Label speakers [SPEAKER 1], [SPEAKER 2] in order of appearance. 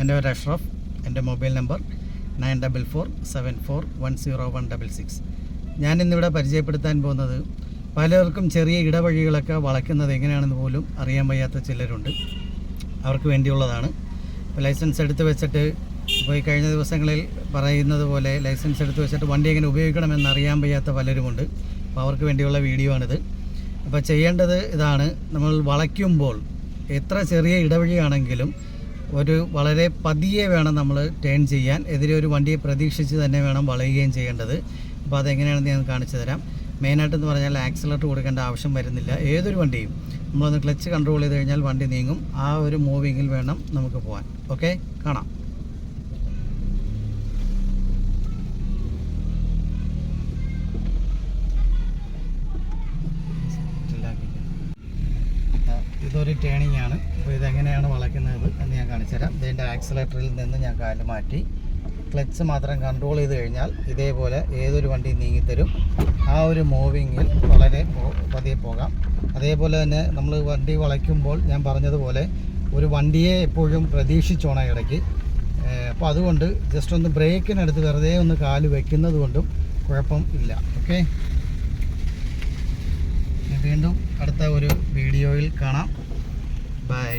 [SPEAKER 1] എന്റെ പേര് അഷ്റഫ്. എന്റെ mobile number nine double four seven four one zero one double six. ഞാൻ ഇന്നിവിടെ പരിചയപ്പെടുത്താൻ പോകുന്നത് പലർക്കും ചെറിയ ഇടവഴികളൊക്കെ വളയ്ക്കുന്നത് എങ്ങനെയാണെന്ന് പോലും അറിയാൻ വയ്യാത്ത ചിലരുണ്ട്. അവർക്ക് വേണ്ടിയുള്ളതാണ്. ലൈസൻസ് എടുത്ത് വെച്ചിട്ട് ഇപ്പോൾ ഈ കഴിഞ്ഞ ദിവസങ്ങളിൽ പറയുന്നത് പോലെ ലൈസൻസ് എടുത്ത് വെച്ചിട്ട് വണ്ടി എങ്ങനെ ഉപയോഗിക്കണമെന്ന് അറിയാൻ വയ്യാത്ത പലരുമുണ്ട്. അപ്പോൾ അവർക്ക് വേണ്ടിയുള്ള വീഡിയോ ആണിത് അപ്പോൾ ചെയ്യേണ്ടത് ഇതാണ്. നമ്മൾ വളയ്ക്കുമ്പോൾ എത്ര ചെറിയ ഇടവഴിയാണെങ്കിലും ഒരു വളരെ പതിയെ വേണം നമ്മൾ ടേൺ ചെയ്യാൻ. എതിരെ ഒരു വണ്ടിയെ പ്രതീക്ഷിച്ച് തന്നെ വേണം വളയുകയും ചെയ്യേണ്ടത്. അപ്പോൾ അതെങ്ങനെയാണെന്ന് ഞാൻ കാണിച്ചു തരാം. മെയിനായിട്ടെന്ന് പറഞ്ഞാൽ ആക്സിലേറ്റർ കൊടുക്കേണ്ട ആവശ്യം വരുന്നില്ല. ഏതൊരു വണ്ടിയും. നമ്മളൊന്ന് ക്ലച്ച് കൺട്രോൾ ചെയ്ത് കഴിഞ്ഞാൽ വണ്ടി നീങ്ങും. ആ ഒരു മൂവിങ്ങിൽ വേണം നമുക്ക് പോകാൻ ഓക്കെ കാണാം. ഇതൊരു ടേണിംഗ് ആണ്. അപ്പോൾ വളയ്ക്കുന്നത് എന്ന് ഞാൻ കാണിച്ചു തരാം ഇതിന്റെ ആക്സിലേറ്ററിൽ നിന്ന് ഞാൻ കാൽ മാറ്റി. ക്ലച്ച് മാത്രം കൺട്രോൾ ചെയ്ത് കഴിഞ്ഞാൽ ഇതേപോലെ ഏതൊരു വണ്ടി നീങ്ങിത്തരും. ആ ഒരു മൂവിങ്ങിൽ വളരെ പതിയെ പോകാം. അതേപോലെ തന്നെ നമ്മൾ വണ്ടി വളയ്ക്കുമ്പോൾ ഞാൻ പറഞ്ഞതുപോലെ ഒരു വണ്ടിയെ എപ്പോഴും പ്രതീക്ഷിച്ചോണം ഇടയ്ക്ക്. അപ്പോൾ അതുകൊണ്ട് ജസ്റ്റ് ഒന്ന് ബ്രേക്കിനടുത്ത് വെറുതെ ഒന്ന് കാൽ വയ്ക്കുന്നത് കൊണ്ടും കുഴപ്പം ഇല്ല. ഓക്കെ? വീണ്ടും അടുത്ത ഒരു വീഡിയോയിൽ കാണാം. ബൈ.